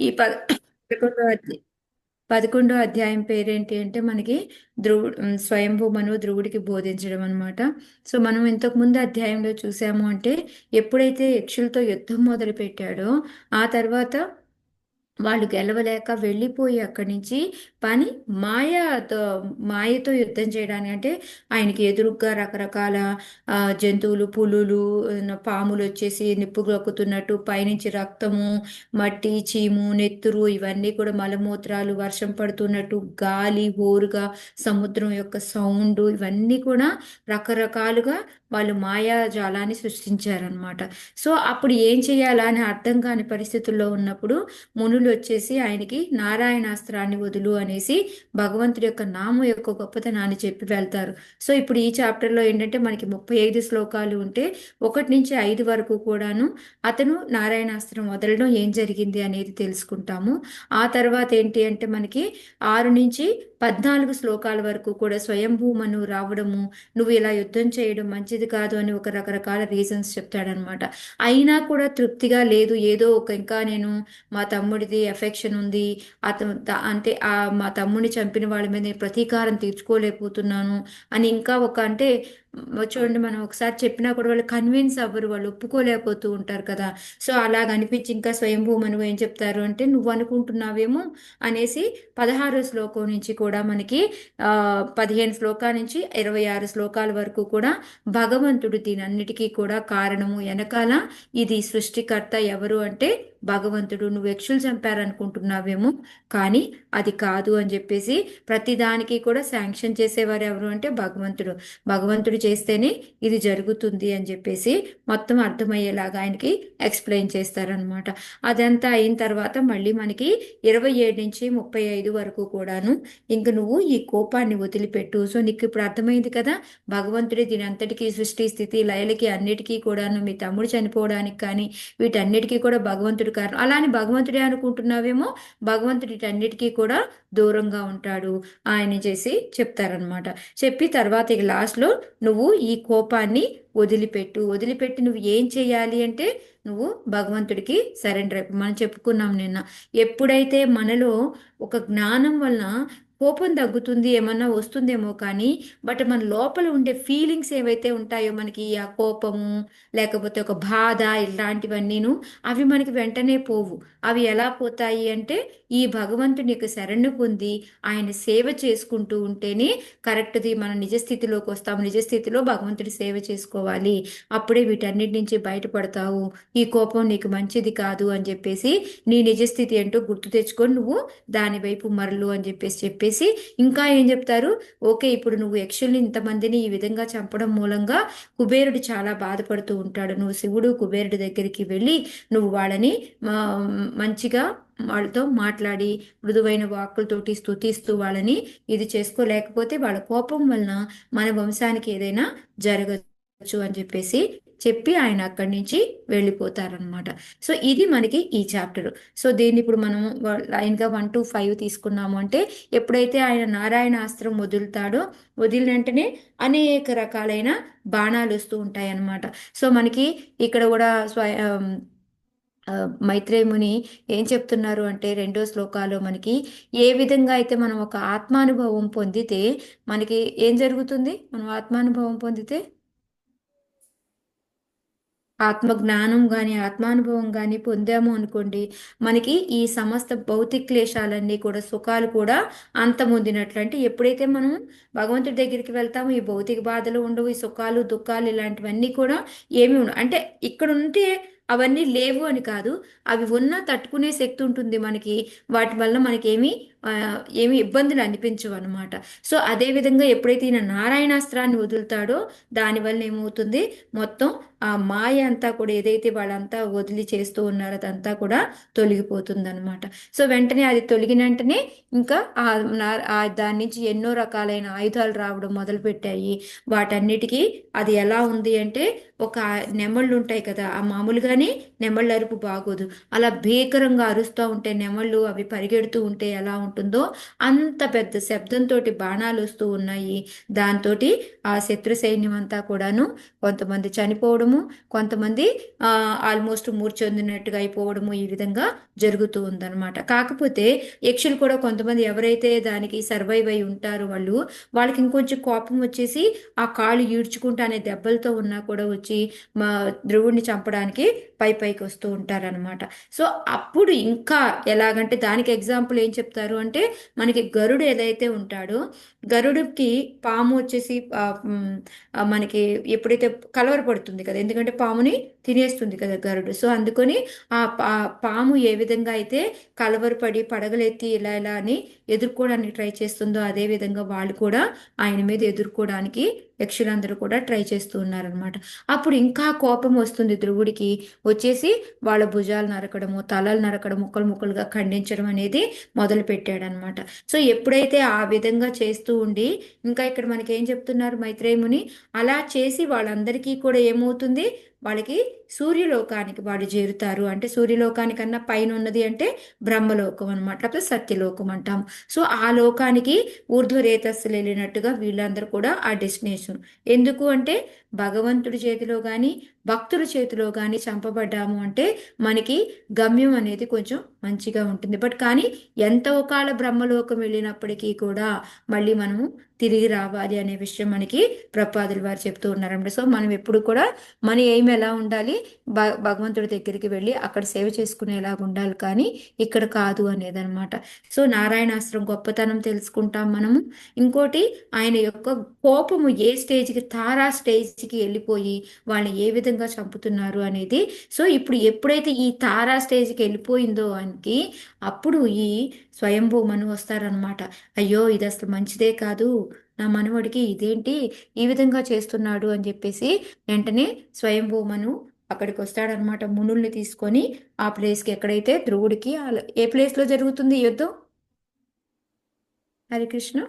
ఈ పద పదకొండో అధ్యాయం పదకొండో అధ్యాయం పేరేంటి అంటే మనకి ధ్రువు స్వయంభూమను ధ్రువుడికి బోధించడం అనమాట సో మనం ఇంతకు ముందు అధ్యాయంలో చూసాము అంటే ఎప్పుడైతే యక్షులతో యుద్ధం మొదలు పెట్టాడో ఆ తర్వాత వాళ్ళు గెలవలేక వెళ్ళిపోయి అక్కడి నుంచి కానీ మాయతో మాయతో యుద్ధం చేయడానికి అంటే ఆయనకి ఎదురుగ్గా రకరకాల జంతువులు పులులు పాములు వచ్చేసి నిప్పు గొక్కుతున్నట్టు పైనుంచి రక్తము మట్టి చీము నెత్తురు ఇవన్నీ కూడా మలమూత్రాలు వర్షం పడుతున్నట్టు గాలి హోరుగా సముద్రం యొక్క సౌండ్ ఇవన్నీ కూడా రకరకాలుగా వాళ్ళు మాయాజాలాన్ని సృష్టించారనమాట సో అప్పుడు ఏం చేయాలా అని అర్థం కాని పరిస్థితుల్లో ఉన్నప్పుడు మునులు వచ్చేసి ఆయనకి నారాయణాస్త్రాన్ని వదులు అని అనేసి భగవంతుడి యొక్క నామం యొక్క గొప్పతనాన్ని చెప్పి వెళ్తారు. సో ఇప్పుడు ఈ చాప్టర్లో ఏంటంటే మనకి ముప్పై ఐదు శ్లోకాలు ఉంటే ఒకటి నుంచి ఐదు వరకు కూడాను అతను నారాయణాస్త్రం వదలడం ఏం జరిగింది అనేది తెలుసుకుంటాము. ఆ తర్వాత ఏంటి అంటే మనకి ఆరు నుంచి పద్నాలుగు శ్లోకాల వరకు కూడా స్వయంభూమను రావడము నువ్వు ఇలా యుద్ధం చేయడం మంచిది కాదు అని ఒక రకరకాల రీజన్స్ చెప్తాడనమాట అయినా కూడా తృప్తిగా లేదు. ఏదో ఒక ఇంకా నేను మా తమ్ముడిది ఎఫెక్షన్ ఉంది. అతను అంటే ఆ మా తమ్ముడిని చంపిన వాళ్ళ మీద ప్రతీకారం తీర్చుకోలేకపోతున్నాను అని ఇంకా ఒక అంటే చూడండి మనం ఒకసారి చెప్పినా కూడా వాళ్ళు కన్విన్స్ అవ్వరు వాళ్ళు ఒప్పుకోలేకపోతూ ఉంటారు కదా. సో అలాగ అనిపించి ఇంకా స్వయంభూ మనువు ఏం చెప్తారు అంటే నువ్వు అనుకుంటున్నావేమో అనేసి పదహారో శ్లోకం నుంచి కూడా మనకి పదిహేను శ్లోకాల నుంచి ఇరవై ఆరు శ్లోకాల వరకు కూడా భగవంతుడు దీనన్నిటికీ కూడా కారణము. వెనకాల ఇది సృష్టికర్త ఎవరు అంటే భగవంతుడు నువ్వు యక్షులు చంపారనుకుంటున్నావేమో కానీ అది కాదు అని చెప్పేసి ప్రతిదానికి కూడా శాంక్షన్ చేసేవారు ఎవరు అంటే భగవంతుడు. భగవంతుడు చేస్తేనే ఇది జరుగుతుంది అని చెప్పేసి మొత్తం అర్థమయ్యేలాగా ఆయనకి ఎక్స్ప్లెయిన్ చేస్తారనమాట అదంతా అయిన తర్వాత మళ్ళీ మనకి ఇరవై ఏడు నుంచి ముప్పై ఐదు వరకు కూడాను ఇంక నువ్వు ఈ కోపాన్ని వదిలిపెట్టు. సో నీకు ఇప్పుడు అర్థమైంది కదా భగవంతుడి దీని అంతటికీ సృష్టి స్థితి లయలకి అన్నిటికీ కూడాను మీ తమ్ముడు చనిపోవడానికి కానీ వీటన్నిటికీ కూడా భగవంతుడు కారణం. అలానే భగవంతుడే అనుకుంటున్నావేమో భగవంతుడి అన్నిటికీ కూడా దూరంగా ఉంటాడు. ఆయన చేసి చెప్తారనమాట చెప్పి తర్వాత ఇక లాస్ట్లో నువ్వు ఈ కోపాన్ని వదిలిపెట్టు. వదిలిపెట్టి నువ్వు ఏం చేయాలి అంటే నువ్వు భగవంతుడికి సరెండర్ అయిపో. మనం చెప్పుకున్నాం నిన్న ఎప్పుడైతే మనలో ఒక జ్ఞానం వలన కోపం తగ్గుతుంది ఏమన్నా వస్తుందేమో కానీ బట్ మన లోపల ఉండే ఫీలింగ్స్ ఏవైతే ఉంటాయో మనకి ఆ కోపము లేకపోతే ఒక బాధ ఇలాంటివన్నీను అవి మనకి వెంటనే పోవు. అవి ఎలా పోతాయి అంటే ఈ భగవంతుని యొక్క శరణు పొంది ఆయన సేవ చేసుకుంటూ ఉంటేనే కరెక్ట్ది మన నిజస్థితిలోకి వస్తాము నిజస్థితిలో భగవంతుడి సేవ చేసుకోవాలి. అప్పుడే వీటన్నిటి నుంచి బయటపడతావు. ఈ కోపం నీకు మంచిది కాదు అని చెప్పేసి నీ నిజస్థితి ఏంటో గుర్తు తెచ్చుకొని నువ్వు దాని వైపు మరలు అని చెప్పేసి చెప్పేసి చెప్పేసి ఇంకా ఏం చెప్తారు? ఓకే ఇప్పుడు నువ్వు యక్షుల్ని ఇంతమందిని ఈ విధంగా చంపడం మూలంగా కుబేరుడు చాలా బాధపడుతూ ఉంటాడు. నువ్వు శివుడు కుబేరుడి దగ్గరికి వెళ్ళి నువ్వు వాళ్ళని మంచిగా వాళ్ళతో మాట్లాడి మృదువైన వాక్కులతోటి స్థుతిస్తూ వాళ్ళని ఇది చేసుకోలేకపోతే వాళ్ళ కోపం వలన మన వంశానికి ఏదైనా జరగచ్చు అని చెప్పేసి చెప్పి ఆయన అక్కడి నుంచి వెళ్ళిపోతారనమాట సో ఇది మనకి ఈ చాప్టర్. సో దీన్ని ఇప్పుడు మనం లైన్గా వన్ టు ఫైవ్ తీసుకున్నాము అంటే ఎప్పుడైతే ఆయన నారాయణ ఆస్త్రం వదులుతాడో వదిలిన వెంటనే అనేక రకాలైన బాణాలు వస్తూ ఉంటాయి అన్నమాట సో మనకి ఇక్కడ కూడా స్వయ మైత్రేయముని ఏం చెప్తున్నారు అంటే రెండో శ్లోకాలు మనకి ఏ విధంగా అయితే మనం ఒక ఆత్మానుభవం పొందితే మనకి ఏం జరుగుతుంది? మనం ఆత్మానుభవం పొందితే ఆత్మ జ్ఞానం కానీ ఆత్మానుభవం కానీ పొందాము అనుకోండి మనకి ఈ సమస్త భౌతిక క్లేశాలన్నీ కూడా సుఖాలు కూడా అంతమొందినట్లు అంటే ఎప్పుడైతే మనం భగవంతుడి దగ్గరికి వెళ్తామో ఈ భౌతిక బాధలు ఉండవు ఈ సుఖాలు దుఃఖాలు ఇలాంటివన్నీ కూడా ఏమి ఉండవు. అంటే ఇక్కడ ఉంటే అవన్నీ లేవు అని కాదు అవి ఉన్నా తట్టుకునే శక్తి ఉంటుంది మనకి వాటి వల్ల మనకి ఏమి ఇబ్బందులు అనిపించవు అనమాట సో అదేవిధంగా ఎప్పుడైతే ఈయన నారాయణాస్త్రాన్ని వదులుతాడో దానివల్ల ఏమవుతుంది? మొత్తం ఆ మాయ అంతా కూడా ఏదైతే వాళ్ళంతా వదిలి చేస్తూ ఉన్నారో అదంతా కూడా తొలగిపోతుంది అనమాట సో వెంటనే అది తొలగిన వెంటనే ఇంకా ఆ దాని నుంచి ఎన్నో రకాలైన ఆయుధాలు రావడం మొదలుపెట్టాయి. వాటన్నిటికీ అది ఎలా ఉంది అంటే ఒక నెమళ్ళు ఉంటాయి కదా ఆ మామూలుగానే నెమళ్ళ అరుపు బాగోదు. అలా భీకరంగా అరుస్తూ ఉంటే నెమళ్ళు అవి పరిగెడుతూ ఉంటే ఎలా ఉంటుందో ఉంటుందో అంత పెద్ద శబ్దంతో బాణాలు వస్తూ ఉన్నాయి. దాంతో ఆ శత్రు సైన్యం అంతా కూడాను కొంతమంది చనిపోవడము కొంతమంది ఆల్మోస్ట్ మూర్చొందినట్టుగా అయిపోవడము ఈ విధంగా జరుగుతూ ఉందన్నమాట. కాకపోతే యక్షులు కూడా కొంతమంది ఎవరైతే దానికి సర్వైవ్ అయి ఉంటారో వాళ్ళు వాళ్ళకి ఇంకొంచెం కోపం వచ్చేసి ఆ కాళ్ళు ఈడ్చుకుంటానే దెబ్బలతో ఉన్నా కూడా వచ్చి మా ధ్రువుడిని చంపడానికి పై పైకి వస్తూ ఉంటారనమాట సో అప్పుడు ఇంకా ఎలాగంటే దానికి ఎగ్జాంపుల్ ఏం చెప్తారు అంటే మనకి గరుడు ఏదైతే ఉంటాడో గరుడుకి పాము వచ్చేసి మనకి ఎప్పుడైతే కలవరపడుతుంది కదా ఎందుకంటే పాముని తినేస్తుంది కదా గరుడు. సో అందుకొని ఆ పాము ఏ విధంగా అయితే కలవరపడి పడగలెత్తి ఇలా ఇలా అని ఎదుర్కోవడానికి ట్రై చేస్తుందో అదే విధంగా వాళ్ళు కూడా ఆయన మీద ఎదుర్కోవడానికి యక్షులందరూ కూడా ట్రై చేస్తూ ఉన్నారనమాట అప్పుడు ఇంకా కోపం వస్తుంది ధ్రువుడికి. వచ్చేసి వాళ్ళ భుజాలు నరకడము తలలు నరకడం ముక్కలు ముక్కలుగా ఖండించడం అనేది మొదలు పెట్టాడనమాట సో ఎప్పుడైతే ఆ విధంగా చేస్తూ ఉండి ఇంకా ఇక్కడ మనకి ఏం చెప్తున్నారు మైత్రేయముని అలా చేసి వాళ్ళందరికీ కూడా ఏమవుతుంది? వాళ్ళకి సూర్యలోకానికి వాళ్ళు చేరుతారు. అంటే సూర్యలోకానికన్నా పైన ఉన్నది అంటే బ్రహ్మలోకం అనమాట లేకపోతే సత్యలోకం అంటాం సో ఆ లోకానికి ఊర్ధ్వ రేతస్సులు వెళ్ళినట్టుగా వీళ్ళందరూ కూడా ఆ డెస్టినేషన్. ఎందుకు అంటే భగవంతుడి చేతిలో కానీ భక్తుల చేతిలో కానీ చంపబడ్డాము అంటే మనకి గమ్యం అనేది కొంచెం మంచిగా ఉంటుంది. బట్ కానీ ఎంత ఒకాల బ్రహ్మలోకం వెళ్ళినప్పటికీ కూడా మళ్ళీ మనము తిరిగి రావాలి అనే విషయం మనకి ప్రపాదులు వారు చెప్తూ ఉన్నారండి. సో మనం ఎప్పుడు కూడా మన ఏం ఎలా ఉండాలి భగవంతుడి దగ్గరికి వెళ్ళి అక్కడ సేవ చేసుకునేలాగా ఉండాలి కానీ ఇక్కడ కాదు అనేదన్నమాట. సో నారాయణాస్త్రం గొప్పతనం తెలుసుకుంటాం మనము. ఇంకోటి ఆయన యొక్క కోపము ఏ స్టేజ్కి తారా స్టేజ్కి వెళ్ళిపోయి వాళ్ళని ఏ విధంగా చంపుతున్నారు అనేది. సో ఇప్పుడు ఎప్పుడైతే ఈ తారా స్టేజ్కి వెళ్ళిపోయిందో ఆయనకి అప్పుడు ఈ స్వయంభూ మను వస్తారనమాట అయ్యో ఇది అసలు మంచిదే కాదు. నా మనవడికి ఇదేంటి? ఈ విధంగా చేస్తున్నాడు అని చెప్పేసి వెంటనే స్వయంభూమను అక్కడికి వస్తాడనమాట మునుల్ని తీసుకొని ఆ ప్లేస్కి ఎక్కడైతే ధ్రువుడికి ఏ ప్లేస్లో జరుగుతుంది యుద్ధం? హరికృష్ణ?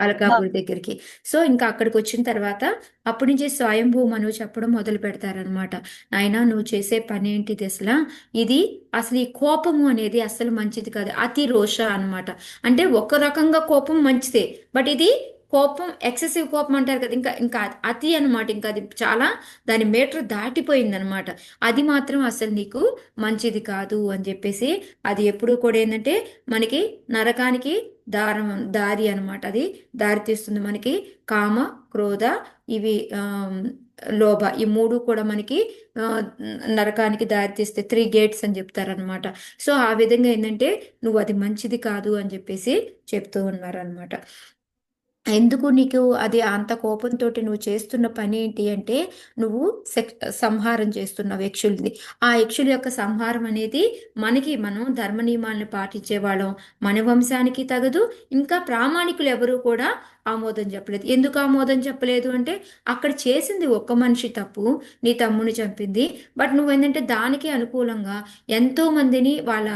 అలకాపూర్ దగ్గరికి. సో ఇంకా అక్కడికి వచ్చిన తర్వాత అప్పటి నుంచి స్వయంభూ మను చెప్పడం మొదలు పెడతారనమాట నాయన నువ్వు చేసే పని ఏంటిది అసలు? ఇది అసలు ఈ కోపము అనేది అసలు మంచిది కాదు. అతి రోష అనమాట అంటే ఒక రకంగా కోపం మంచిదే. బట్ ఇది కోపం ఎక్సెసివ్ కోపం అంటారు కదా ఇంకా ఇంకా అతి అనమాట ఇంకా అది చాలా దాని మీటర్ దాటిపోయింది అనమాట అది మాత్రం అసలు నీకు మంచిది కాదు అని చెప్పేసి అది ఎప్పుడు కూడా ఏంటంటే మనకి నరకానికి దారం దారి అనమాట అది దారి తీస్తుంది మనకి కామ క్రోధ ఇవి లోభ ఈ మూడు కూడా మనకి నరకానికి దారితీస్తే త్రీ గేట్స్ అని చెప్తారనమాట సో ఆ విధంగా ఏంటంటే నువ్వు అది మంచిది కాదు అని చెప్పేసి చెప్తూ ఉన్నారనమాట ఎందుకు నీకు అది అంత కోపంతో నువ్వు చేస్తున్న పని ఏంటి అంటే నువ్వు సంహారం చేస్తున్నావు యక్షుల్ని. ఆ యక్షుల యొక్క సంహారం అనేది మనకి మనం ధర్మ నియమాలను పాటించే వాళ్ళం. మన వంశానికి తగదు ఇంకా ప్రామాణికులు ఎవరు కూడా ఆమోదం చెప్పలేదు. ఎందుకు ఆమోదం చెప్పలేదు అంటే అక్కడ చేసింది ఒక్క మనిషి తప్పు నీ తమ్ముని చంపింది. బట్ నువ్వు ఏంటంటే దానికి అనుకూలంగా ఎంతో మందిని వాళ్ళ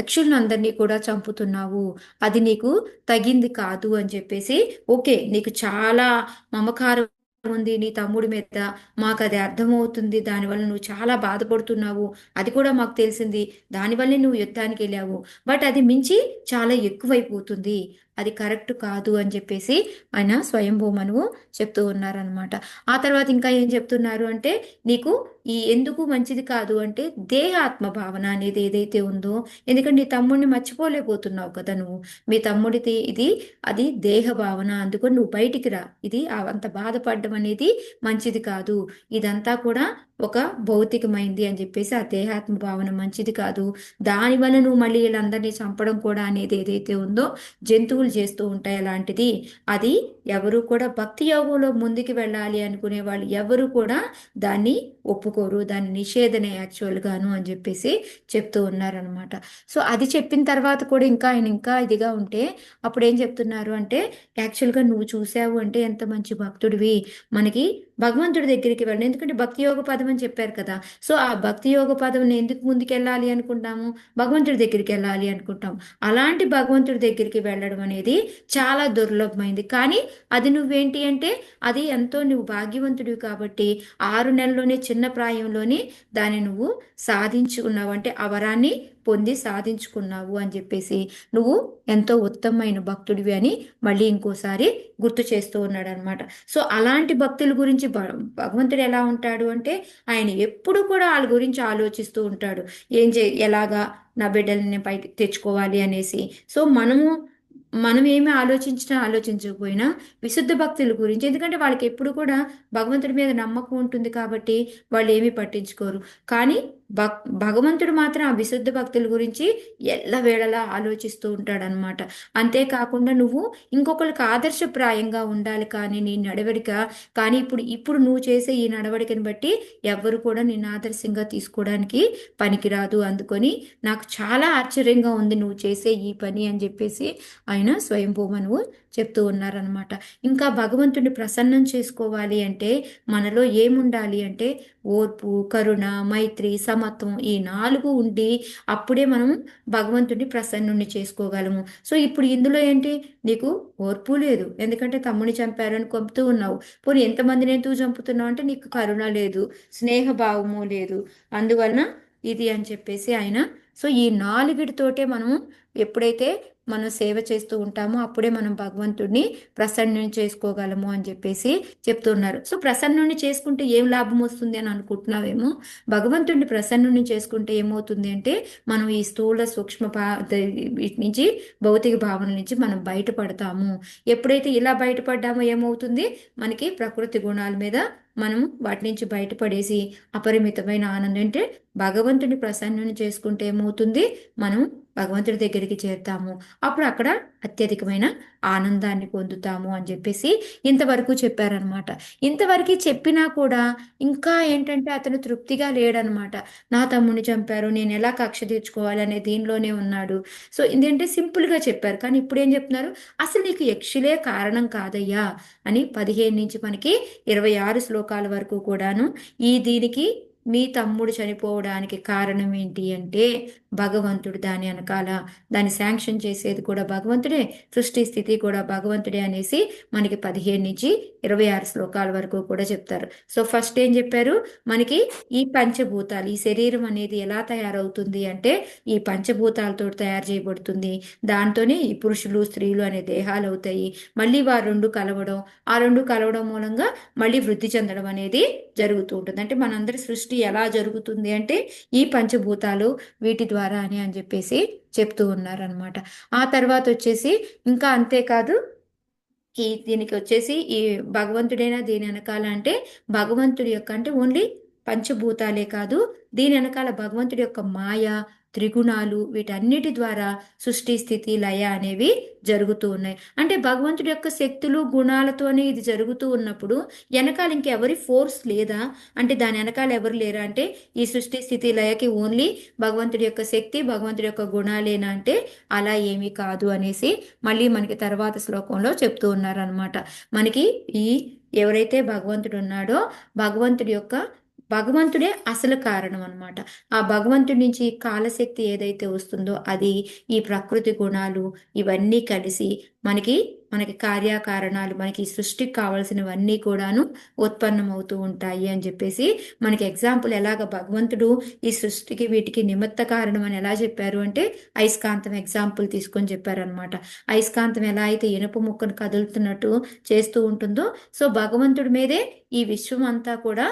యక్షులను అందరినీ కూడా చంపుతున్నావు. అది నీకు తగింది కాదు అని చెప్పేసి ఓకే నీకు చాలా మమకారం ఉంది నీ తమ్ముడి మీద. మాకు అది అర్థమవుతుంది. దానివల్ల నువ్వు చాలా బాధపడుతున్నావు. అది కూడా మాకు తెలిసింది. దానివల్లే నువ్వు యుద్ధానికి వెళ్ళావు. బట్ అది మించి చాలా ఎక్కువైపోతుంది. అది కరెక్ట్ కాదు అని చెప్పేసి ఆయన స్వయంభూమనువు చెప్తూ ఉన్నారనమాట ఆ తర్వాత ఇంకా ఏం చెప్తున్నారు అంటే నీకు ఈ ఎందుకు మంచిది కాదు అంటే దేహాత్మ భావన అనేది ఏదైతే ఉందో ఎందుకంటే నీ తమ్ముడిని మర్చిపోలేకపోతున్నావు కదా నువ్వు. మీ తమ్ముడిది ఇది అది దేహ భావన అందుకని నువ్వు బయటికి రా. ఇది అంత బాధపడడం అనేది మంచిది కాదు. ఇదంతా కూడా ఒక భౌతికమైంది అని చెప్పేసి ఆ దేహాత్మ భావన మంచిది కాదు. దానివల్ల నువ్వు మళ్ళీ వీళ్ళందరినీ చంపడం కూడా అనేది ఏదైతే ఉందో జంతువు గురువులు చేస్తూ ఉంటాయి అలాంటిది. అది ఎవరు కూడా భక్తి యోగంలో ముందుకు వెళ్ళాలి అనుకునే వాళ్ళు ఎవరు కూడా దాన్ని ఒప్పుకోరు దాన్ని నిషేధనే యాక్చువల్గాను అని చెప్పేసి చెప్తూ ఉన్నారనమాట సో అది చెప్పిన తర్వాత కూడా ఇంకా ఆయన ఇంకా ఇదిగా ఉంటే అప్పుడు ఏం చెప్తున్నారు అంటే యాక్చువల్గా నువ్వు చూసావు అంటే ఎంత మంచి భక్తుడివి. మనకి భగవంతుడి దగ్గరికి వెళ్ళడం. ఎందుకంటే భక్తి యోగ పదం అని చెప్పారు కదా. సో ఆ భక్తి యోగ పదం ఎందుకు ముందుకెళ్ళాలి అనుకుంటాము? భగవంతుడి దగ్గరికి వెళ్ళాలి అనుకుంటాం అలాంటి భగవంతుడి దగ్గరికి వెళ్ళడం అనేది చాలా దుర్లభమైంది. కానీ అది నువ్వేంటి అంటే అది ఎంతో నువ్వు భాగ్యవంతుడివి కాబట్టి ఆరు నెలల్లోనే చిన్న ప్రాయంలోనే దాన్ని నువ్వు సాధించుకున్నావు. అంటే ఆ వరాన్ని పొంది సాధించుకున్నావు అని చెప్పేసి నువ్వు ఎంతో ఉత్తమమైన భక్తుడివి అని మళ్ళీ ఇంకోసారి గుర్తు చేస్తూ ఉన్నాడు అనమాట సో అలాంటి భక్తుల గురించి భగవంతుడు ఎలా ఉంటాడు అంటే ఆయన ఎప్పుడు కూడా వాళ్ళ గురించి ఆలోచిస్తూ ఉంటాడు. ఏం చే ఎలాగా నా బిడ్డల్ని పైకి తెచ్చుకోవాలి అనేసి. సో మనము మనం ఏమి ఆలోచించినా ఆలోచించకపోయినా విశుద్ధ భక్తుల గురించి ఎందుకంటే వాళ్ళకి ఎప్పుడు కూడా భగవంతుడి మీద నమ్మకం ఉంటుంది కాబట్టి వాళ్ళు ఏమీ పట్టించుకోరు. కానీ భక్ భగవంతుడు మాత్రం ఆ విశుద్ధ భక్తుల గురించి ఎల్లవేళలా ఆలోచిస్తూ ఉంటాడనమాట అంతేకాకుండా నువ్వు ఇంకొకరికి ఆదర్శప్రాయంగా ఉండాలి కానీ నీ నడవడిక కానీ ఇప్పుడు ఇప్పుడు నువ్వు చేసే ఈ నడవడికని బట్టి ఎవ్వరు కూడా నిన్ను ఆదర్శంగా తీసుకోవడానికి పనికిరాదు. అందుకొని నాకు చాలా ఆశ్చర్యంగా ఉంది నువ్వు చేసే ఈ పని అని చెప్పేసి ఆయన స్వయంభూమనువు చెప్తూ ఉన్నారనమాట ఇంకా భగవంతుని ప్రసన్నం చేసుకోవాలి అంటే మనలో ఏముండాలి అంటే ఓర్పు కరుణ మైత్రి సమత్వం ఈ నాలుగు ఉండి అప్పుడే మనం భగవంతుడిని ప్రసన్నుని చేసుకోగలము. సో ఇప్పుడు ఇందులో ఏంటి? నీకు ఓర్పు లేదు. ఎందుకంటే తమ్ముని చంపారని కొంపుతూ ఉన్నావు. పోనీ ఎంతమందిని ఎందుకు చంపుతున్నావు అంటే నీకు కరుణ లేదు స్నేహభావము లేదు. అందువలన ఇది అని చెప్పేసి ఆయన సో ఈ నాలుగిటితోటే మనము ఎప్పుడైతే మనం సేవ చేస్తూ ఉంటామో అప్పుడే మనం భగవంతుడిని ప్రసన్నుని చేసుకోగలము అని చెప్పేసి చెప్తున్నారు. సో ప్రసన్నుని చేసుకుంటే ఏం లాభం వస్తుంది అని అనుకుంటున్నావేమో? భగవంతుడిని ప్రసన్నుని చేసుకుంటే ఏమవుతుంది అంటే మనం ఈ స్థూల సూక్ష్మ వీటి నుంచి భౌతిక భావన నుంచి మనం బయటపడతాము. ఎప్పుడైతే ఇలా బయటపడ్డామో ఏమవుతుంది? మనకి ప్రకృతి గుణాల మీద మనం వాటి నుంచి బయటపడేసి అపరిమితమైన ఆనందం అంటే భగవంతుని ప్రసన్నుని చేసుకుంటే ఏమవుతుంది? మనం భగవంతుడి దగ్గరికి చేరుతాము. అప్పుడు అక్కడ అత్యధికమైన ఆనందాన్ని పొందుతాము అని చెప్పేసి ఇంతవరకు చెప్పారనమాట ఇంతవరకు చెప్పినా కూడా ఇంకా ఏంటంటే అతను తృప్తిగా లేడనమాట నా తమ్ముని చంపారు నేను ఎలా కక్ష తీర్చుకోవాలి అనే దీనిలోనే ఉన్నాడు. సో ఇదేంటే సింపుల్గా చెప్పారు. కానీ ఇప్పుడు ఏం చెప్తున్నారు? అసలు నీకు యక్షులే కారణం కాదయ్యా అని పదిహేను నుంచి మనకి ఇరవై ఆరు శ్లోకాల వరకు కూడాను ఈ దీనికి మీ తమ్ముడు చనిపోవడానికి కారణం ఏంటి అంటే భగవంతుడు దాని వెనకాల దాన్ని శాంక్షన్ చేసేది కూడా భగవంతుడే సృష్టి స్థితి కూడా భగవంతుడే అనేసి మనకి పదిహేను నుంచి ఇరవై ఆరు శ్లోకాల వరకు కూడా చెప్తారు. సో ఫస్ట్ ఏం చెప్పారు? మనకి ఈ పంచభూతాలు ఈ శరీరం అనేది ఎలా తయారవుతుంది అంటే ఈ పంచభూతాలతో తయారు చేయబడుతుంది. దాంతోనే ఈ పురుషులు స్త్రీలు అనే దేహాలు అవుతాయి. మళ్ళీ వారు రెండు కలవడం ఆ రెండు కలవడం మూలంగా మళ్ళీ వృద్ధి చెందడం అనేది జరుగుతూ ఉంటుంది. అంటే మనందరి సృష్టి ఎలా జరుగుతుంది అంటే ఈ పంచభూతాలు వీటి ద్వారా ద్వారా అని అని చెప్పేసి చెప్తూ ఉన్నారనమాట ఆ తర్వాత వచ్చేసి ఇంకా అంతేకాదు ఈ దీనికి వచ్చేసి ఈ భగవంతుడైనా దీని వెనకాల అంటే భగవంతుడి యొక్క అంటే ఓన్లీ పంచభూతాలే కాదు దీని వెనకాల భగవంతుడి యొక్క మాయ త్రిగుణాలు వీటన్నిటి ద్వారా సృష్టి స్థితి లయ అనేవి జరుగుతూ ఉన్నాయి. అంటే భగవంతుడి యొక్క శక్తులు గుణాలతోనే ఇది జరుగుతూ ఉన్నప్పుడు వెనకాల ఇంకెవరి ఫోర్స్ లేదా? అంటే దాని వెనకాల ఎవరు లేరా? అంటే ఈ సృష్టి స్థితి లయకి ఓన్లీ భగవంతుడి యొక్క శక్తి భగవంతుడి యొక్క గుణాలేనా? అంటే అలా ఏమీ కాదు అనేసి మళ్ళీ మనకి తర్వాత శ్లోకంలో చెప్తూ ఉన్నారనమాట మనకి ఈ ఎవరైతే భగవంతుడు ఉన్నాడో భగవంతుడి యొక్క భగవంతుడే అసలు కారణం అనమాట ఆ భగవంతుడి నుంచి కాలశక్తి ఏదైతే వస్తుందో అది ఈ ప్రకృతి గుణాలు ఇవన్నీ కలిసి మనకి మనకి కార్యకారణాలు మనకి సృష్టికి కావాల్సినవన్నీ కూడాను ఉత్పన్నమవుతూ ఉంటాయి అని చెప్పేసి మనకి ఎగ్జాంపుల్ ఎలాగ భగవంతుడు ఈ సృష్టికి వీటికి నిమిత్త కారణం అని ఎలా చెప్పారు అంటే అయస్కాంతం ఎగ్జాంపుల్ తీసుకొని చెప్పారనమాట అయస్కాంతం ఎలా అయితే ఇనుప ముక్కను కదులుతున్నట్టు చేస్తూ ఉంటుందో సో భగవంతుడి మీదే ఈ విశ్వం అంతా కూడా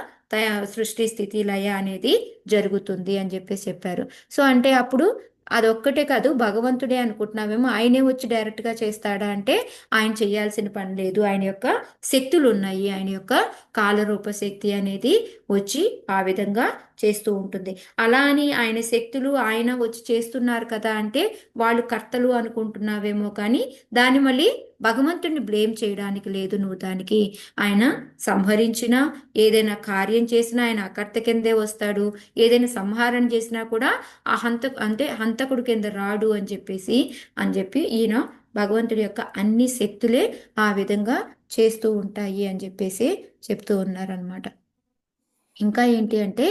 సృష్టి స్థితి లయ అనేది జరుగుతుంది అని చెప్పేసి చెప్పారు. సో అంటే అప్పుడు అదొక్కటే కాదు భగవంతుడే అనుకుంటున్నామేమో ఆయనే వచ్చి డైరెక్ట్గా చేస్తాడా అంటే ఆయన చేయాల్సిన పని లేదు. ఆయన యొక్క శక్తులు ఉన్నాయి ఆయన యొక్క కాలరూప శక్తి అనేది వచ్చి ఆ విధంగా చేస్తూ ఉంటుంది. అలా అని ఆయన శక్తులు ఆయన వచ్చి చేస్తున్నారు కదా అంటే వాళ్ళు కర్తలు అనుకుంటున్నావేమో కానీ దాన్ని మళ్ళీ భగవంతుడిని బ్లేమ్ చేయడానికి లేదు నువ్వు దానికి. ఆయన సంహరించినా ఏదైనా కార్యం చేసినా ఆయన అకర్త కిందే వస్తాడు. ఏదైనా సంహారం చేసినా కూడా ఆ హంత అంటే హంతకుడు కింద రాడు అని చెప్పేసి అని చెప్పి ఈయన భగవంతుడి యొక్క అన్ని శక్తులే ఆ విధంగా చేస్తూ ఉంటాయి అని చెప్పేసి చెప్తూ ఉన్నారనమాట ఇంకా ఏంటి అంటే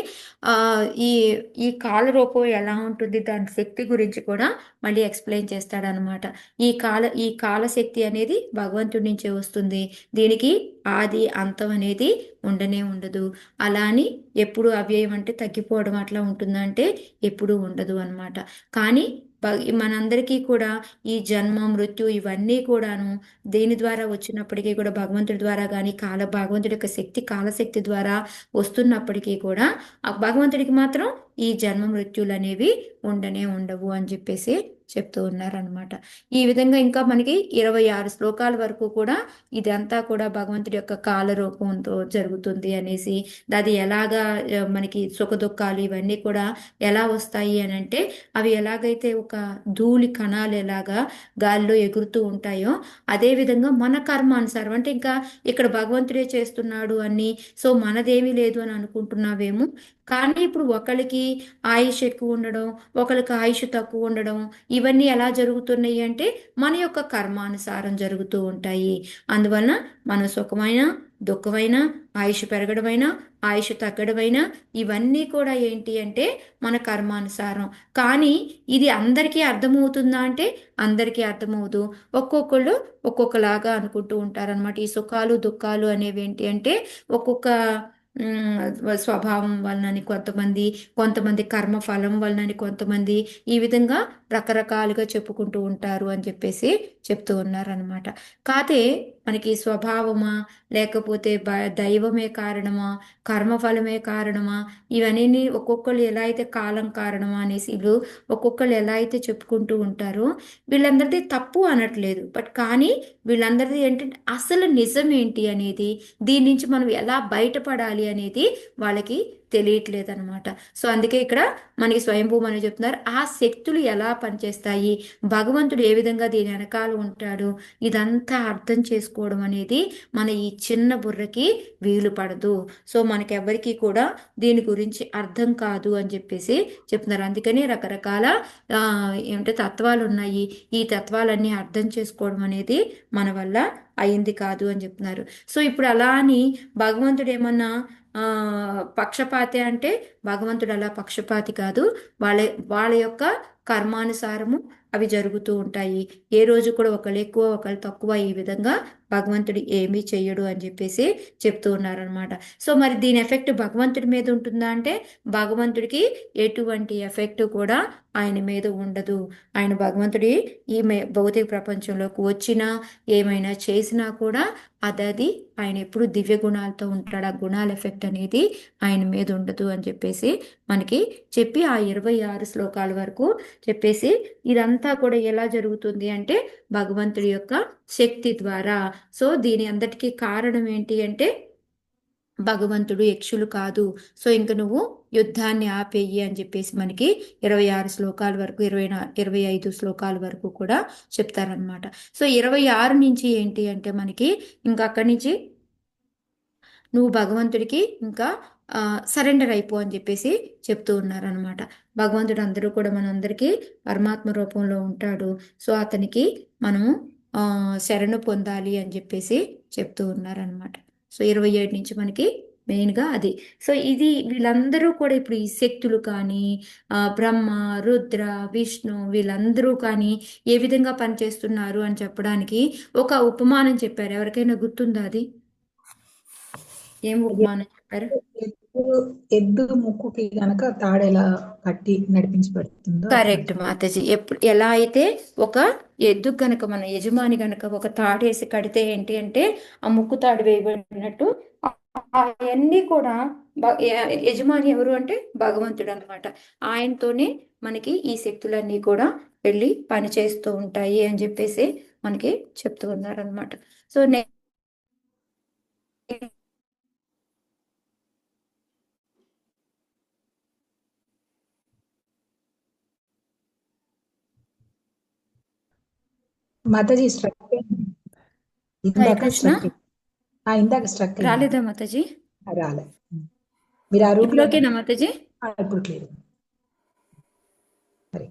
ఈ ఈ కాల రూపం ఎలా ఉంటుంది దాని శక్తి గురించి కూడా మళ్ళీ ఎక్స్ప్లెయిన్ చేస్తాడనమాట ఈ కాల ఈ కాలశక్తి అనేది భగవంతుడి నుంచే వస్తుంది. దీనికి ఆది అంతం అనేది ఉండనే ఉండదు. అలా అని ఎప్పుడు అవ్యయం అంటే తగ్గిపోవడం అట్లా ఉంటుందంటే ఎప్పుడు ఉండదు అన్నమాట. కానీ మనందరికీ కూడా ఈ జన్మ మృత్యు ఇవన్నీ కూడాను దేని ద్వారా వచ్చినప్పటికీ కూడా భగవంతుడి ద్వారా కానీ కాల భగవంతుడి యొక్క శక్తి కాలశక్తి ద్వారా వస్తున్నప్పటికీ కూడా ఆ భగవంతుడికి మాత్రం ఈ జన్మ మృత్యులు అనేవి ఉండనే ఉండవు అని చెప్పేసి చెప్తూ ఉన్నారనమాట ఈ విధంగా ఇంకా మనకి ఇరవై ఆరు శ్లోకాల వరకు కూడా ఇదంతా కూడా భగవంతుడి యొక్క కాల రూపంతో జరుగుతుంది అనేసి అది ఎలాగా మనకి సుఖ దుఃఖాలు ఇవన్నీ కూడా ఎలా వస్తాయి అని అంటే అవి ఎలాగైతే ఒక ధూళి కణాలు ఎలాగా గాలిలో ఎగురుతూ ఉంటాయో అదే విధంగా మన కర్మానుసారం అంటే ఇంకా ఇక్కడ భగవంతుడే చేస్తున్నాడు అని సో మనదేమీ లేదు అని అనుకుంటున్నావేమో కానీ ఇప్పుడు ఒకరికి ఆయుష్ ఎక్కువ ఉండడం ఒకరికి ఆయుష్ తక్కువ ఉండడం ఇవన్నీ ఎలా జరుగుతున్నాయి అంటే మన యొక్క కర్మానుసారం జరుగుతూ ఉంటాయి. అందువలన మన సుఖమైన దుఃఖమైన ఆయుష్ పెరగడమైనా ఆయుష్ తగ్గడమైనా ఇవన్నీ కూడా ఏంటి అంటే మన కర్మానుసారం. కానీ ఇది అందరికీ అర్థమవుతుందా అంటే అందరికీ అర్థమవుదు. ఒక్కొక్కళ్ళు ఒక్కొక్కలాగా అనుకుంటూ ఉంటారనమాట ఈ సుఖాలు దుఃఖాలు అనేవి ఏంటి అంటే ఒక్కొక్క స్వభావం వలనని కొంతమంది కొంతమంది కర్మ ఫలం వలనని కొంతమంది ఈ విధంగా రకరకాలుగా చెప్పుకుంటూ ఉంటారు అని చెప్పేసి చెప్తూ ఉన్నారనమాట కాతే మనకి స్వభావమా లేకపోతే బ దైవమే కారణమా కర్మఫలమే కారణమా ఇవన్నీ ఒక్కొక్కళ్ళు ఎలా అయితే కాలం కారణమా అనేసి వీళ్ళు ఒక్కొక్కళ్ళు ఎలా అయితే చెప్పుకుంటూ ఉంటారో వీళ్ళందరిది తప్పు అనట్లేదు. బట్ కానీ వీళ్ళందరిది ఏంటంటే అసలు నిజం ఏంటి అనేది దీని నుంచి మనం ఎలా బయటపడాలి అనేది వాళ్ళకి తెలియట్లేదు అనమాట సో అందుకే ఇక్కడ మనకి స్వయంభూ అని చెప్తున్నారు. ఆ శక్తులు ఎలా పనిచేస్తాయి? భగవంతుడు ఏ విధంగా దీని వెనకాల ఉంటాడు? ఇదంతా అర్థం చేసుకోవడం అనేది మన ఈ చిన్న బుర్రకి వీలు పడదు. సో మనకెవ్వరికీ కూడా దీని గురించి అర్థం కాదు అని చెప్పేసి చెప్తున్నారు. అందుకని రకరకాల ఏమంటే తత్వాలు ఉన్నాయి. ఈ తత్వాలన్నీ అర్థం చేసుకోవడం అనేది మన వల్ల అయింది కాదు అని చెప్తున్నారు. సో ఇప్పుడు అలా అని భగవంతుడు ఏమన్నా పక్షపాతి అంటే భగవంతుడు అలా పక్షపాతి కాదు. వాళ్ళ వాళ్ళ యొక్క కర్మానుసారము అవి జరుగుతూ ఉంటాయి. ఏ రోజు కూడా ఒకళ్ళు ఎక్కువ ఒకళ్ళు తక్కువ ఈ విధంగా భగవంతుడు ఏమీ చెయ్యడు అని చెప్పేసి చెప్తూ ఉన్నారనమాట సో మరి దీని ఎఫెక్ట్ భగవంతుడి మీద ఉంటుందా అంటే భగవంతుడికి ఎటువంటి ఎఫెక్ట్ కూడా ఆయన మీద ఉండదు. ఆయన భగవంతుడి ఈ భౌతిక ప్రపంచంలోకి వచ్చినా ఏమైనా చేసినా కూడా అదది ఆయన ఎప్పుడు దివ్య గుణాలతో ఉంటాడు. ఆ గుణాల ఎఫెక్ట్ అనేది ఆయన మీద ఉండదు అని చెప్పేసి మనకి చెప్పి ఆ ఇరవై ఆరు శ్లోకాల వరకు చెప్పేసి ఇదంతా కూడా ఎలా జరుగుతుంది అంటే భగవంతుడి యొక్క శక్తి ద్వారా. సో దీని అందటికీ కారణం ఏంటి అంటే భగవంతుడు యక్షులు కాదు. సో ఇంక నువ్వు యుద్ధాన్ని ఆపేయి అని చెప్పేసి మనకి ఇరవై ఆరు శ్లోకాల వరకు ఇరవై ఇరవై ఐదు శ్లోకాల వరకు కూడా చెప్తారనమాట సో ఇరవై ఆరు నుంచి ఏంటి అంటే మనకి ఇంకా అక్కడి నుంచి నువ్వు భగవంతుడికి ఇంకా సరెండర్ అయిపో అని చెప్పేసి చెప్తూ ఉన్నారనమాట భగవంతుడు అందరూ కూడా మనందరికీ పరమాత్మ రూపంలో ఉంటాడు. సో అతనికి మనము ఆ, శరణు పొందాలి అని చెప్పేసి చెప్తూ ఉన్నారనమాట సో ఇరవై ఏడు నుంచి మనకి మెయిన్గా అది. సో ఇది వీళ్ళందరూ కూడా ఇప్పుడు ఈ శక్తులు కానీ ఆ, బ్రహ్మ రుద్ర విష్ణు వీళ్ళందరూ కానీ ఏ విధంగా పనిచేస్తున్నారు అని చెప్పడానికి ఒక ఉపమానం చెప్పారు. ఎవరికైనా గుర్తుందా అది? ఏం ఉపమానం? చెప్పారు. ఎద్దు ముక్కుకి గనక తాడెలా కట్టి నడిపించి పెడుతుందో కరెక్ట్ మాతాజీ. ఎప్పుడు ఎలా అయితే ఒక ఎద్దు గనక మన యజమాని గనక ఒక తాడేసి కడితే ఏంటి అంటే ఆ ముక్కు తాడు వేయబడినట్టు అవన్నీ కూడా యజమాని ఎవరు అంటే భగవంతుడు అనమాట ఆయనతోనే మనకి ఈ శక్తులన్నీ కూడా వెళ్ళి పనిచేస్తూ ఉంటాయి అని చెప్పేసి మనకి చెప్తూ ఉన్నారనమాట సో నే మాతాజీ స్ట్రక్ ఇందాక కృష్ణ ఇందాక స్ట్రక్ రాలేదా మాతాజీ? రాలేదు మీరు ఆ రూట్ లోకేనా మాతాజీ? ఇప్పుడు క్లియర్ సరే.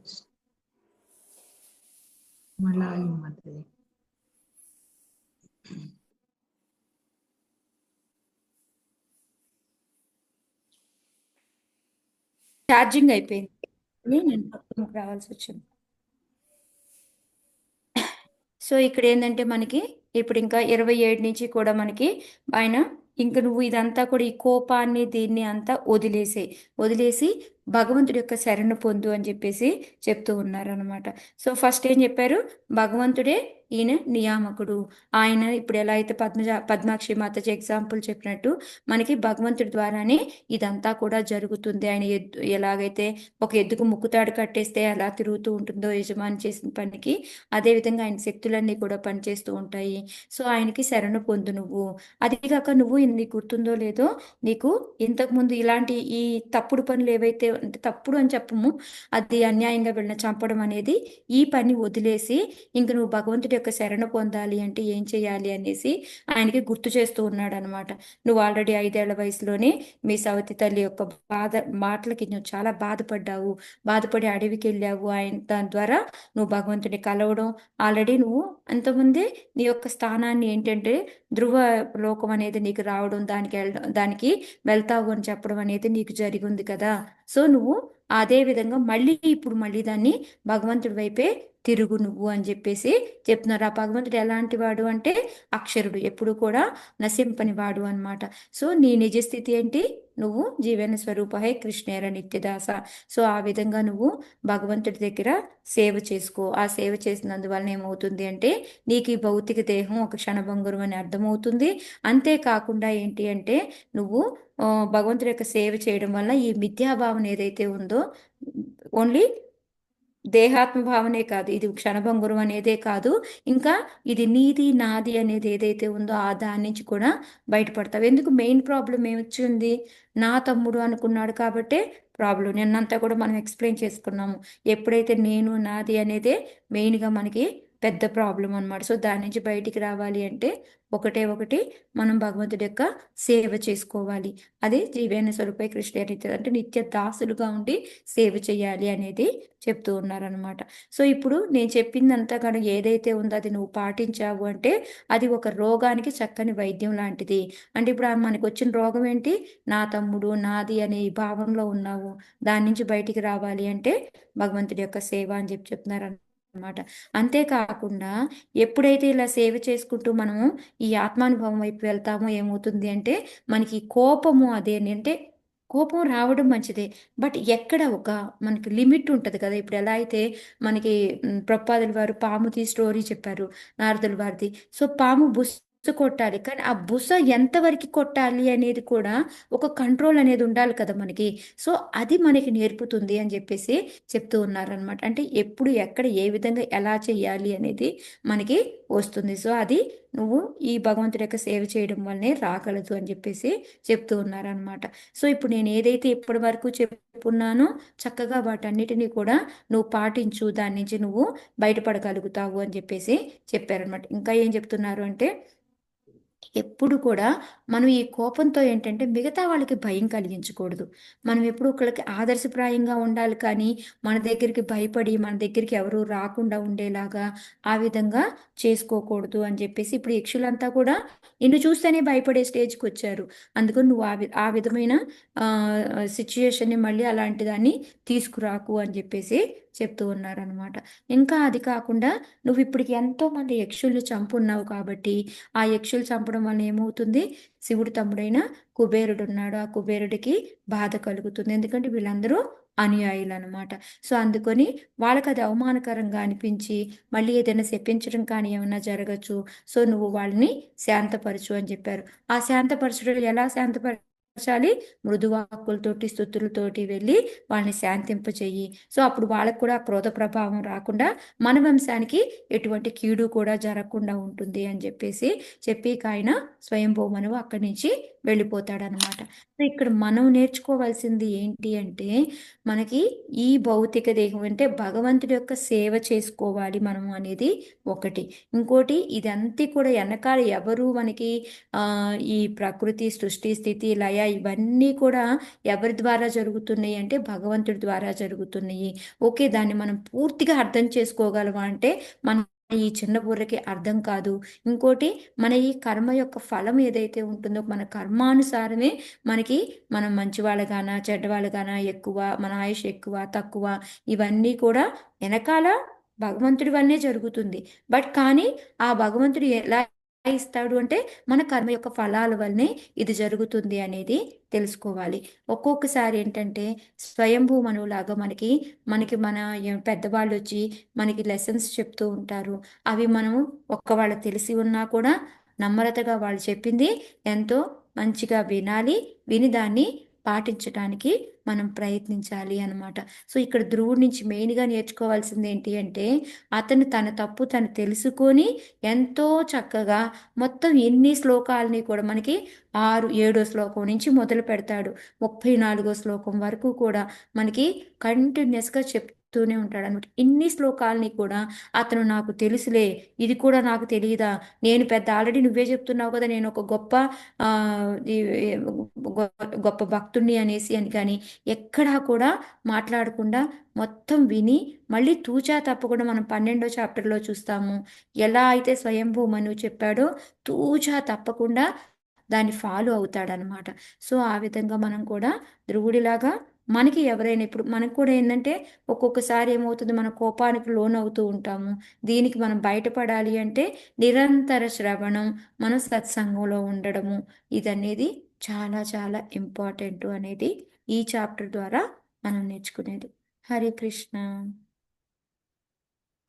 మళ్ళా మాతాజీ. ఛార్జింగ్ అయిపోయింది. నేను రావాల్సి వచ్చింది. సో ఇక్కడ ఏంటంటే మనకి ఇప్పుడు ఇంకా ఇరవై ఏడు నుంచి కూడా మనకి ఆయన ఇంక నువ్వు ఇదంతా కూడా ఈ కోపాన్ని దీన్ని అంతా వదిలేసే వదిలేసి భగవంతుడి యొక్క శరణ పొందు అని చెప్పేసి చెప్తూ ఉన్నారనమాట సో ఫస్ట్ ఏం చెప్పారు? భగవంతుడే ఈయన నియామకుడు. ఆయన ఇప్పుడు ఎలా అయితే పద్మజ పద్మాక్షి మాతజీ ఎగ్జాంపుల్ చెప్పినట్టు మనకి భగవంతుడి ద్వారానే ఇదంతా కూడా జరుగుతుంది. ఆయన ఎద్దు ఎలాగైతే ఒక ఎద్దుకు ముక్కుతాడు కట్టేస్తే ఎలా తిరుగుతూ ఉంటుందో యజమాని చేసిన పనికి అదేవిధంగా ఆయన శక్తులన్నీ కూడా పనిచేస్తూ ఉంటాయి. సో ఆయనకి శరణు పొందు నువ్వు. అది కాక నువ్వు నీకు గుర్తుందో లేదో నీకు ఇంతకుముందు ఇలాంటి ఈ తప్పుడు పనులు ఏవైతే అంటే తప్పుడు అని చెప్పము. అది అన్యాయంగా వెళ్ళిన చంపడం అనేది ఈ పని వదిలేసి ఇంక నువ్వు భగవంతుడి యొక్క శరణ పొందాలి అంటే ఏం చేయాలి అనేసి ఆయనకి గుర్తు చేస్తూ ఉన్నాడు అనమాట నువ్వు ఆల్రెడీ ఐదేళ్ళ వయసులోనే మీ సవతి తల్లి యొక్క బాధ మాటలకి నువ్వు చాలా బాధపడ్డావు. బాధపడి అడవికి వెళ్ళావు ఆయన దాని ద్వారా నువ్వు భగవంతుడిని కలవడం. ఆల్రెడీ నువ్వు అంతకుముందే నీ యొక్క స్థానాన్ని ఏంటంటే ధ్రువ లోకం అనేది నీకు రావడం దానికి వెళ్ళడం దానికి వెళ్తావు అని చెప్పడం అనేది నీకు జరిగింది కదా. సో నువ్వు అదే విధంగా మళ్ళీ ఇప్పుడు మళ్ళీ దాన్ని భగవంతుడి వైపే తిరుగు నువ్వు అని చెప్పేసి చెప్తున్నారు. ఆ భగవంతుడు ఎలాంటి వాడు అంటే అక్షరుడు ఎప్పుడు కూడా నశింపని వాడు అనమాట సో నీ నిజస్థితి ఏంటి? నువ్వు జీవన స్వరూపహే కృష్ణేర నిత్యదాస. సో ఆ విధంగా నువ్వు భగవంతుడి దగ్గర సేవ చేసుకో. ఆ సేవ చేసినందువలన ఏమవుతుంది అంటే నీకు ఈ భౌతిక దేహం ఒక క్షణభంగురం అని అర్థమవుతుంది. అంతేకాకుండా ఏంటి అంటే నువ్వు భగవంతుడి యొక్క సేవ చేయడం వల్ల ఈ మిథ్యాభావన ఏదైతే ఉందో ఓన్లీ దేహాత్మ భావనే కాదు ఇది క్షణభంగురం అనేదే కాదు ఇంకా ఇది నీది నాది అనేది ఏదైతే ఉందో ఆ దాని నుంచి కూడా బయటపడతావు. ఎందుకు? మెయిన్ ప్రాబ్లం ఏమొచ్చింది? నా తమ్ముడు అనుకున్నాడు కాబట్టే ప్రాబ్లం. నిన్నంతా కూడా మనం ఎక్స్ప్లెయిన్ చేసుకున్నాము. ఎప్పుడైతే నేను నాది అనేదే మెయిన్గా మనకి పెద్ద ప్రాబ్లం అనమాట సో దాని నుంచి బయటికి రావాలి అంటే ఒకటే ఒకటి మనం భగవంతుడి యొక్క సేవ చేసుకోవాలి. అది జీవేన స్వరూపై కృష్ణ అంటే నిత్య దాసులుగా ఉండి సేవ చేయాలి అనేది చెప్తూ ఉన్నారనమాట సో ఇప్పుడు నేను చెప్పిందంతా కానీ ఏదైతే ఉందో అది నువ్వు పాటించావు అంటే అది ఒక రోగానికి చక్కని వైద్యం లాంటిది. అంటే ఇప్పుడు మనకు వచ్చిన రోగం ఏంటి? నా తమ్ముడు నాది అనే భావంలో ఉన్నావు. దాని నుంచి బయటికి రావాలి అంటే భగవంతుడి యొక్క సేవ అని చెప్పి చెప్తున్నారు అనమాట అంతేకాకుండా ఎప్పుడైతే ఇలా సేవ చేసుకుంటూ మనము ఈ ఆత్మానుభవం వైపు వెళ్తామో ఏమవుతుంది అంటే మనకి కోపము అదే అంటే కోపం రావడం మంచిదే. బట్ ఎక్కడ ఒక మనకి లిమిట్ ఉంటుంది కదా. ఇప్పుడు ఎలా అయితే మనకి ప్రపాదుల వారు పాముది స్టోరీ చెప్పారు నారదుల వారిది. సో పాము బుస్ కొట్టాలి. కానీ ఆ బుస ఎంతవరకు కొట్టాలి అనేది కూడా ఒక కంట్రోల్ అనేది ఉండాలి కదా మనకి. సో అది మనకి నేర్పుతుంది అని చెప్పేసి చెప్తూ ఉన్నారనమాట అంటే ఎప్పుడు ఎక్కడ ఏ విధంగా ఎలా చేయాలి అనేది మనకి వస్తుంది. సో అది నువ్వు ఈ భగవంతుడి యొక్క సేవ చేయడం వల్లనే రాగలదు అని చెప్పేసి చెప్తూ ఉన్నారనమాట సో ఇప్పుడు నేను ఏదైతే ఇప్పటి వరకు చెప్పున్నానో చక్కగా వాటన్నిటినీ కూడా నువ్వు పాటించు. దాని నుంచి నువ్వు బయటపడగలుగుతావు అని చెప్పేసి చెప్పారనమాట ఇంకా ఏం చెప్తున్నారు అంటే ఎప్పుడు కూడా మనం ఈ కోపంతో ఏంటంటే మిగతా వాళ్ళకి భయం కలిగించకూడదు. మనం ఎప్పుడు ఒకళ్ళకి ఆదర్శప్రాయంగా ఉండాలి కానీ మన దగ్గరికి భయపడి మన దగ్గరికి ఎవరు రాకుండా ఉండేలాగా ఆ విధంగా చేసుకోకూడదు అని చెప్పేసి ఇప్పుడు యక్షులంతా కూడా నిన్ను చూస్తేనే భయపడే స్టేజ్కి వచ్చారు. అందుకని నువ్వు ఆ ఆ విధమైన సిచ్యుయేషన్ని మళ్ళీ అలాంటి దాన్ని తీసుకురాకు అని చెప్పేసి చెప్తూ ఉన్నారనమాట ఇంకా అది కాకుండా నువ్వు ఇప్పటికి ఎంతో మంది యక్షుల్ని చంపున్నావు కాబట్టి ఆ యక్షులు చంపడం వల్ల ఏమవుతుంది? శివుడు తమ్ముడైన కుబేరుడు ఉన్నాడు. ఆ కుబేరుడికి బాధ కలుగుతుంది. ఎందుకంటే వీళ్ళందరూ అనుయాయులు అనమాట సో అందుకొని వాళ్ళకి అది అవమానకరంగా అనిపించి మళ్ళీ ఏదైనా చెప్పించడం కానీ ఏమైనా జరగచ్చు. సో నువ్వు వాళ్ళని శాంతపరచు అని చెప్పారు. ఆ శాంతపరచడం ఎలా శాంతపర పరచాలి మృదువాక్కులతోటి స్థుతులతోటి వెళ్ళి వాళ్ళని శాంతింపచేయి. సో అప్పుడు వాళ్ళకు కూడా క్రోధ ప్రభావం రాకుండా మన వంశానికి ఎటువంటి కీడు కూడా జరగకుండా ఉంటుంది అని చెప్పేసి చెప్పి ఆయన స్వయంభూమను అక్కడి నుంచి వెళ్ళిపోతాడనమాట సో ఇక్కడ మనం నేర్చుకోవాల్సింది ఏంటి అంటే మనకి ఈ భౌతిక దేహం అంటే భగవంతుడి యొక్క సేవ చేసుకోవాలి మనం అనేది ఒకటి. ఇంకోటి ఇదంతా కూడా వెనకాల ఎవరు మనకి ఈ ప్రకృతి సృష్టి స్థితి లయ ఇవన్నీ కూడా ఎవరి ద్వారా జరుగుతున్నాయి అంటే భగవంతుడి ద్వారా జరుగుతున్నాయి. ఓకే దాన్ని మనం పూర్తిగా అర్థం చేసుకోగలవా అంటే మనం ఈ చిన్న బుర్రకి అర్థం కాదు. ఇంకోటి మన ఈ కర్మ యొక్క ఫలం ఏదైతే ఉంటుందో మన కర్మానుసారమే మనకి మనం మంచివాళ్ళగానా చెడ్డవాళ్ళగానా ఎక్కువ మన ఆయుష్ ఎక్కువ తక్కువ ఇవన్నీ కూడా వెనకాల భగవంతుడి వల్లనే జరుగుతుంది. బట్ కానీ ఆ భగవంతుడు ఎలా ఇస్తాడు అంటే మన కర్మ యొక్క ఫలాల వల్లనే ఇది జరుగుతుంది అనేది తెలుసుకోవాలి. ఒక్కొక్కసారి ఏంటంటే స్వయంభూ మనువులాగా మనకి మనకి మన పెద్దవాళ్ళు వచ్చి మనకి లెసన్స్ చెప్తూ ఉంటారు. అవి మనం ఒక్క వాళ్ళకి తెలిసి ఉన్నా కూడా నమ్రతగా వాళ్ళు చెప్పింది ఎంతో మంచిగా వినాలి విని దాన్ని పాటించడానికి మనం ప్రయత్నించాలి అన్నమాట. సో ఇక్కడ ధ్రువుడి నుంచి మెయిన్గా నేర్చుకోవాల్సింది ఏంటి అంటే అతను తన తప్పు తను తెలుసుకొని ఎంతో చక్కగా మొత్తం ఎన్ని శ్లోకాలని కూడా మనకి ఆరు ఏడో శ్లోకం నుంచి మొదలు పెడతాడు. ముప్పై నాలుగో శ్లోకం వరకు కూడా మనకి కంటిన్యూస్గా చెప్తూనే ఉంటాడు అనమాట ఇన్ని శ్లోకాలని కూడా అతను నాకు తెలుసులే ఇది కూడా నాకు తెలియదా నేను పెద్ద ఆల్రెడీ నువ్వే చెప్తున్నావు కదా నేను ఒక గొప్ప గొప్ప భక్తుణ్ణి అనేసి అని కానీ ఎక్కడా కూడా మాట్లాడకుండా మొత్తం విని మళ్ళీ తూచా తప్పకుండా మనం పన్నెండో చాప్టర్లో చూస్తాము. ఎలా అయితే స్వయంభూ మను చెప్పాడో తూచా తప్పకుండా దాన్ని ఫాలో అవుతాడనమాట సో ఆ విధంగా మనం కూడా ధ్రువుడిలాగా మనకి ఎవరైనా ఇప్పుడు మనకు కూడా ఏంటంటే ఒక్కొక్కసారి ఏమవుతుంది? మన కోపానికి లోనవుతూ ఉంటాము. దీనికి మనం బయటపడాలి అంటే నిరంతర శ్రవణం మనం సత్సంగంలో ఉండడము. ఇదనేది చాలా చాలా ఇంపార్టెంట్ అనేది ఈ చాప్టర్ ద్వారా మనం నేర్చుకునేది. హరే కృష్ణ.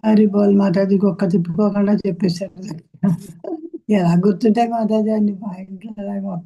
హరి బోల్ మాతాజీకి ఒక్క తిప్పుకోకుండా చెప్పేశారు. ఎలా గుర్తుంటాయి మాతాజీ అన్ని మా ఇంట్లో మొత్తం